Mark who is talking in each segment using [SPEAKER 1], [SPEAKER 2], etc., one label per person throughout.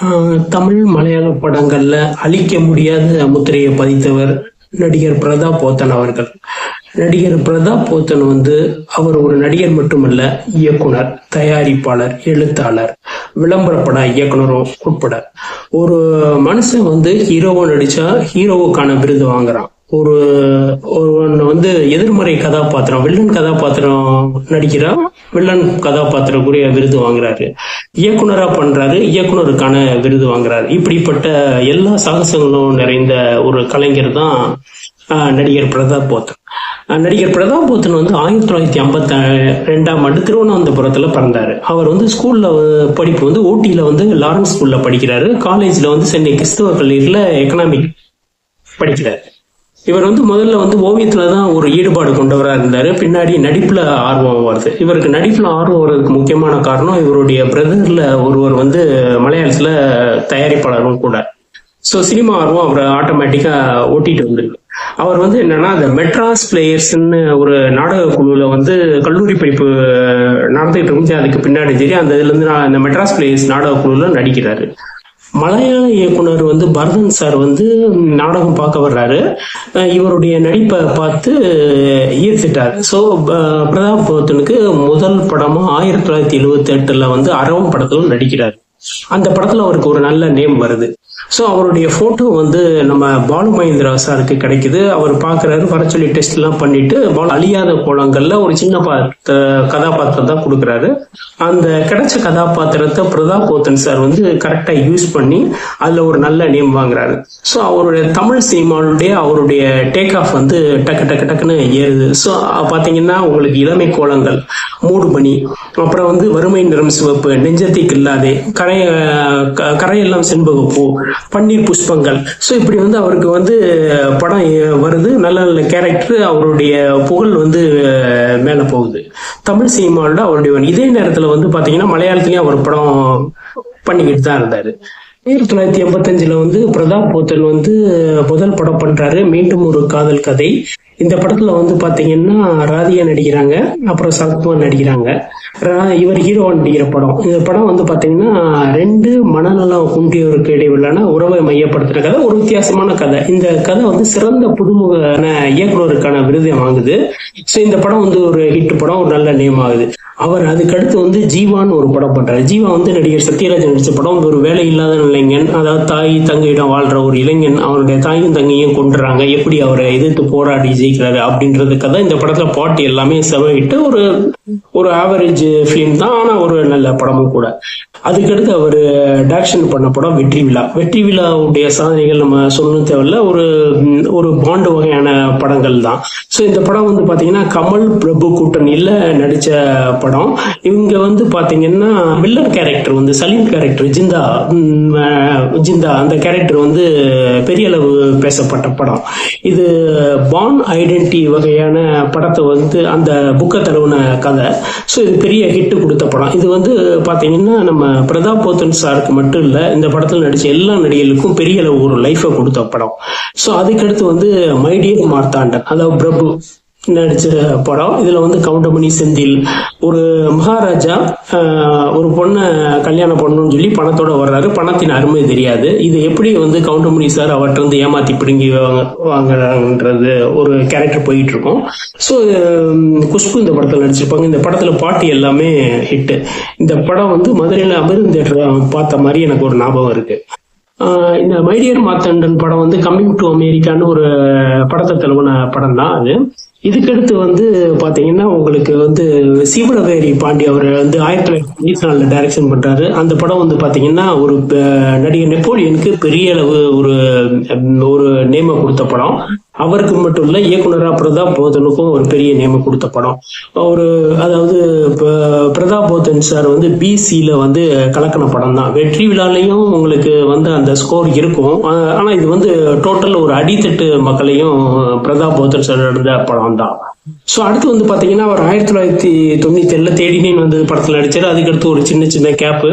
[SPEAKER 1] ஆஹ் தமிழ் மலையாள படங்கள்ல அழிக்க முடியாத முத்திரையை பதித்தவர் நடிகர் பிரதாப் போத்தன் அவர்கள். நடிகர் பிரதாப் போத்தன் வந்து அவர் ஒரு நடிகர் மட்டுமல்ல இயக்குனர் தயாரிப்பாளர் எழுத்தாளர் விளம்பர பட இயக்குனரும் உட்பட. ஒரு மனுஷன் வந்து ஹீரோவை நடிச்சா ஹீரோவுக்கான விருது வாங்குறான். ஒரு ஒரு எதிர்மறை கதாபாத்திரம் வில்லன் கதாபாத்திரம் நடிக்கிறா? வில்லன் கதாபாத்திரக்குரிய விருது வாங்குறாரு. இயக்குனரா பண்றாரு இயக்குனருக்கான விருது வாங்குறாரு. இப்படிப்பட்ட எல்லா சாகசங்களும் நிறைந்த ஒரு கலைஞர் தான் ஆஹ், நடிகர் பிரதாப் போத்தன். ஆஹ், நடிகர் பிரதாப் போத்தன் வந்து ஆயிரத்தி தொள்ளாயிரத்தி ஐம்பத்தி ரெண்டாம் ஆண்டு திருவனந்தபுரத்துல பிறந்தாரு. அவர் வந்து ஸ்கூல்ல படிப்பு வந்து ஊட்டியில வந்து லாரன்ஸ் ஸ்கூல்ல படிக்கிறாரு. காலேஜ்ல வந்து சென்னை கிறிஸ்துவ கல்லூரியில எக்கனாமிக் படிக்கிறாரு. இவர் வந்து முதல்ல வந்து ஓவியத்துல தான் ஒரு ஈடுபாடு கொண்டவரா இருந்தாரு. பின்னாடி நடிப்புல ஆர்வம் வருது. இவருக்கு நடிப்புல ஆர்வம் வர்றதுக்கு முக்கியமான காரணம் இவருடைய பிரதர்ல ஒருவர் வந்து மலையாளத்துல தயாரிப்பாளரும் கூட. ஸோ சினிமா ஆர்வம் அவரை ஆட்டோமேட்டிக்கா ஓட்டிட்டு வந்திருக்கு அவர் வந்து என்னன்னா அந்த மெட்ராஸ் பிளேயர்ஸ்ன்னு ஒரு நாடக குழுவில் வந்து கல்லூரி படிப்பு நடந்துகிட்டு இருந்துச்சு. அதுக்கு பின்னாடி சரி அந்த இதுல இருந்து நான் அந்த மெட்ராஸ் பிளேயர்ஸ் நாடக குழுவில் நடிக்கிறாரு. மலையாள இயக்குனர் வந்து பரதன் சார் வந்து நாடகம் பார்க்க வர்றாரு. இவருடைய நடிப்பை பார்த்து ஈர்த்துட்டார். ஸோ பிரதாப் போத்தனுக்கு முதல் படமா ஆயிரத்தி தொள்ளாயிரத்தி எழுவத்தி எட்டுல வந்து அரவம் படத்துல நடிக்கிறார். அந்த படத்துல அவருக்கு ஒரு நல்ல நேம் வருது. ஸோ அவருடைய ஃபோட்டோ வந்து நம்ம பாலு மகேந்திரா சாருக்கு கிடைக்குது. அவர் பார்க்கறாரு வர சொல்லி டெஸ்ட் எல்லாம் பண்ணிட்டு பால் அழியாத கோலங்கள்ல ஒரு சின்ன பாத்த கதாபாத்திரம் தான் கொடுக்குறாரு. அந்த கிடைச்ச கதாபாத்திரத்தை பிரதாப் போத்தன் சார் வந்து கரெக்டாக யூஸ் பண்ணி அதில் ஒரு நல்ல நேம் வாங்குறாரு. ஸோ அவருடைய தமிழ் சினிமாவுடைய அவருடைய டேக் ஆஃப் வந்து டக்கு டக்கு டக்குன்னு ஏறுது. ஸோ பார்த்தீங்கன்னா உங்களுக்கு இளமை கோலங்கள் மூடு பணி அப்புறம் வந்து வறுமை நிறம் சிவப்பு நெஞ்சத்தை இல்லாதே கரை கரையெல்லாம் செண்பகப்பூ பன்னீர் புஷ்பங்கள். ஸோ இப்படி வந்து அவருக்கு வந்து படம் வருது. நல்ல நல்ல கேரக்டர் அவருடைய புகழ் வந்து மேலே மேல போகுது. தமிழ் சினிமாவோட அவருடைய இதே நேரத்துல வந்து பாத்தீங்கன்னா மலையாளத்துலேயும் அவர் படம் பண்ணிக்கிட்டு தான் இருந்தாரு. ஆயிரத்தி தொள்ளாயிரத்தி எண்பத்தஞ்சுல வந்து பிரதாப் போத்தல் வந்து முதல் படம் பண்றாரு. மீண்டும் ஒரு காதல் கதை. இந்த படத்துல வந்து பாத்தீங்கன்னா ராதியா நடிக்கிறாங்க. அப்புறம் சரத்குமார் நடிக்கிறாங்க. இவர் ஹீரோவா நடிக்கிற படம். இந்த படம் வந்து பாத்தீங்கன்னா ரெண்டு மனநலம் குன்றியவருக்கு இடையிலான உறவை மையப்படுத்துற கதை ஒரு வித்தியாசமான கதை. இந்த கதை வந்து சிறந்த புதுமுக இயக்குனருக்கான விருதை வாங்குது. ஸோ இந்த படம் வந்து ஒரு ஹிட் படம் ஒரு நல்ல நேம் ஆகுது அவர் அதுக்கடுத்து வந்து ஜீவான்னு ஒரு படம் பண்றாரு. ஜீவா வந்து நடிகர் சத்யராஜ் நடிச்ச படம். ஒரு வேலை இல்லாத இளைஞன். அதாவது தாய் தங்கையிடம் வாழ்ற ஒரு இளைஞன். அவருடைய தாயும் தங்கையும் கொண்டுறாங்க எப்படி அவரை எதிர்த்து போராடி ஜெயிக்கிறாரு அப்படின்றதுக்காக இந்த படத்துல பாட்டு எல்லாமே செவவிட்டு ஒரு ஒரு ஆவரேஜ் ஃபிலிம் தான் ஆனா ஒரு நல்ல படமும் கூட. அதுக்கடுத்து அவர் டேக்ஷன் பண்ண படம் வெற்றி விழா. வெற்றி விழாவுடைய சாதனைகள் நம்ம சொல்லணும் தேவையில்ல. ஒரு ஒரு பாண்டு வகையான படங்கள் தான். ஸோ இந்த படம் வந்து பாத்தீங்கன்னா கமல் பிரபு கூட்டணியில நடிச்ச படம். இவங்க வந்து பாத்தீங்கன்னா வில்லன் கேரக்டர் வந்து சலீம் கேரக்டர் ஜிந்தா ஜிந்தா அந்த கேரக்டர் வந்து பெரிய அளவு பேசப்பட்ட படம். இது பான் ஐடென்டி வகையான படத்தை வந்து அந்த புக்கை தழுவின கதை ஸோ இது பெரிய ஹிட் கொடுத்த படம். இது வந்து பாத்தீங்கன்னா நம்ம பிரதாப் போத்தன் சாருக்கு மட்டும் இல்ல இந்த படத்தில் நடிச்ச எல்லா நடிகர்களுக்கும் பெரிய அளவு ஒரு லைஃபை கொடுத்த படம். ஸோ அதுக்கடுத்து வந்து மைடியர் மார்த்தாண்டன் அதாவது பிரபு. நடிச்ச படம். இதுல வந்து கவுண்டமணி செந்தில். ஒரு மகாராஜா ஆஹ், ஒரு பொண்ணை கல்யாணம் பண்ணணும்னு சொல்லி பணத்தோட வர்றாரு. பணத்தின் அருமை தெரியாது. இது எப்படி வந்து கவுண்டமணி சார் அவர்கிட்ட இருந்து ஏமாத்தி பிடுங்கி வாங்க- வாங்குறாங்கன்றது ஒரு கேரக்டர் போயிட்டு இருக்கும் ஸோ குஷ்பு இந்த படத்தில் நடிச்சிருப்பாங்க. இந்த படத்துல பாட்டு எல்லாமே ஹிட்டு இந்த படம் வந்து மதுரையில் அமிர்தம் தேட்டர் பார்த்த மாதிரி எனக்கு ஒரு ஞாபகம் இருக்கு. ஆஹ் இந்த மைடியர் மாத்தண்டன் படம் வந்து கம்மிங் டு அமெரிக்கான்னு ஒரு படத்தை தழுவின படம் தான் அது. இதுக்கடுத்து வந்து பாத்தீங்கன்னா உங்களுக்கு வந்து சீவரவேரி பாண்டி அவர் வந்து ஆயிரத்தி தொள்ளாயிரத்தி தொண்ணூத்தி நாலுல டைரக்ஷன் பண்றாரு. அந்த படம் வந்து பாத்தீங்கன்னா ஒரு நடிகர் நெப்போலியனுக்கு பெரிய அளவு ஒரு ஒரு நேம கொடுத்த படம். அவருக்கு மட்டும் இல்ல இயக்குனரா பிரதாப் போதனுக்கும் ஒரு பெரிய நேம கொடுத்த படம். ஒரு அதாவது பிரதாப் போதன் சார் வந்து பிசியில வந்து கலக்கின படம் தான் வெற்றி விழாலையும் உங்களுக்கு வந்து அந்த ஸ்கோர் இருக்கும். ஆனா இது வந்து டோட்டல் ஒரு அடித்தட்டு மக்களையும் பிரதாப் போதன் சார் நடந்த படம் தான் ஸோ அடுத்து வந்து பாத்தீங்கன்னா அவர் ஆயிரத்தி தொள்ளாயிரத்தி தொண்ணூத்தி ஏழுல தேடினேன் வந்து படத்துல நடிச்சார். அதுக்கடுத்து ஒரு சின்ன சின்ன கேப்பு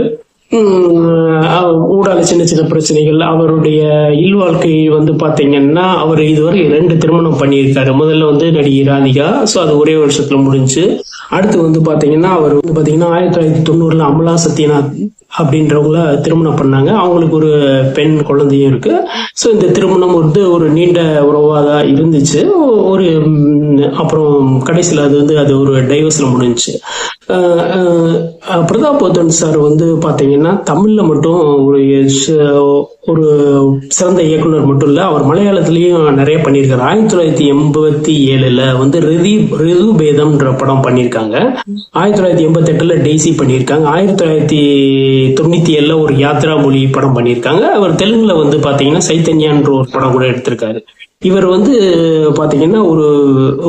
[SPEAKER 1] ஊடால சின்ன சின்ன பிரச்சனைகள். அவருடைய இல்வாழ்க்கை வந்து பாத்தீங்கன்னா அவர் இதுவரை ரெண்டு திருமணம் பண்ணியிருக்காரு. முதல்ல வந்து நடிகை ராதிகா. ஸோ அது ஒரே வருஷத்துல முடிஞ்சு. அடுத்து வந்து பாத்தீங்கன்னா அவர் வந்து பாத்தீங்கன்னா ஆயிரத்தி தொள்ளாயிரத்தி தொண்ணூறுல அமலா சத்யநாத் அப்படின்றவங்கள திருமணம் பண்ணாங்க. அவங்களுக்கு ஒரு பெண் குழந்தையும் இருக்கு. ஸோ இந்த திருமணம் வந்து ஒரு நீண்ட உறவாக தான் இருந்துச்சு. ஒரு அப்புறம் கடைசியில் அது வந்து அது ஒரு டைவர்ஸில் முடிஞ்சுச்சு. பிரதாப் போத்தன் சார் வந்து பார்த்தீங்கன்னா தமிழில் மட்டும் ஒரு ஒரு சிறந்த இயக்குனர் மட்டும் இல்லை அவர் மலையாளத்திலையும் நிறைய பண்ணியிருக்காரு. ஆயிரத்தி தொள்ளாயிரத்தி எண்பத்தி ஏழுல வந்து ரிதி ரிது பேதம்ன்ற படம் பண்ணியிருக்காங்க. ஆயிரத்தி தொள்ளாயிரத்தி எண்பத்தி எட்டுல டெய்ஸி பண்ணியிருக்காங்க. ஆயிரத்தி தொள்ளாயிரத்தி தொண்ணூத்தி ஏழுல ஒரு யாத்ரா மொழி படம் பண்ணியிருக்காங்க. அவர் தெலுங்குல வந்து பாத்தீங்கன்னா சைத்தன்யான்ற ஒரு படம் கூட எடுத்திருக்காரு. இவர் வந்து பாத்தீங்கன்னா ஒரு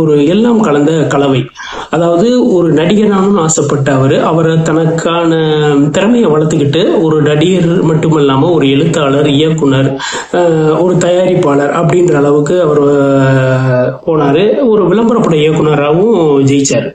[SPEAKER 1] ஒரு எல்லாம் கலந்த கலவை. அதாவது ஒரு நடிகரானும் ஆசைப்பட்ட அவர் அவரை தனக்கான திறமையை வளர்த்துக்கிட்டு ஒரு நடிகர் மட்டுமல்லாம ஒரு எழுத்தாளர் இயக்குனர் ஒரு தயாரிப்பாளர் அப்படின்ற அளவுக்கு அவர் போனாரு. ஒரு விளம்பரப்பட இயக்குனராகவும் ஜெயிச்சாரு.